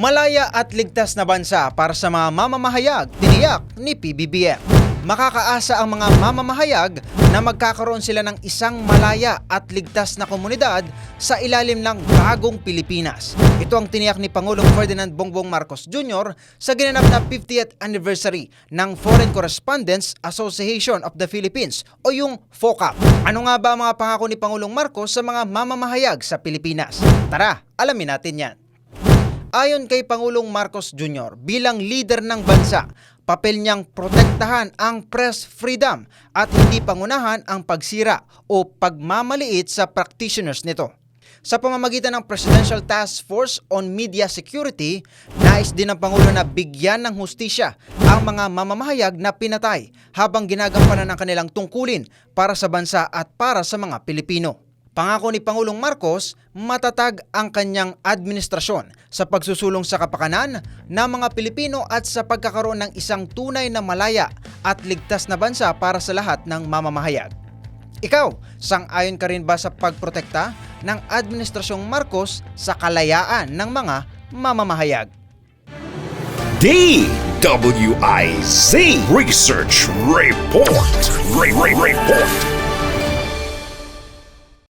Malaya at ligtas na bansa para sa mga mamamahayag, tiniyak ni PBBM. Makakaasa ang mga mamamahayag na magkakaroon sila ng isang malaya at ligtas na komunidad sa ilalim ng bagong Pilipinas. Ito ang tiniyak ni Pangulong Ferdinand Bongbong Marcos Jr. sa ginanap na 50th anniversary ng Foreign Correspondents Association of the Philippines o yung FOCAP. Ano nga ba mga pangako ni Pangulong Marcos sa mga mamamahayag sa Pilipinas? Tara, alamin natin yan. Ayon kay Pangulong Marcos Jr., bilang leader ng bansa, papel niyang protektahan ang press freedom at hindi pangunahan ang pagsira o pagmamaliit sa practitioners nito. Sa pamamagitan ng Presidential Task Force on Media Security, nais din ng Pangulo na bigyan ng hustisya ang mga mamamahayag na pinatay habang ginagampanan ng kanilang tungkulin para sa bansa at para sa mga Pilipino. Pangako ni Pangulong Marcos, matatag ang kanyang administrasyon sa pagsusulong sa kapakanan ng mga Pilipino at sa pagkakaroon ng isang tunay na malaya at ligtas na bansa para sa lahat ng mamamahayag. Ikaw, sang-ayon ka rin ba sa pagprotekta ng Administrasyong Marcos sa kalayaan ng mga mamamahayag? DWIZ Research Report. Re- Re- Report.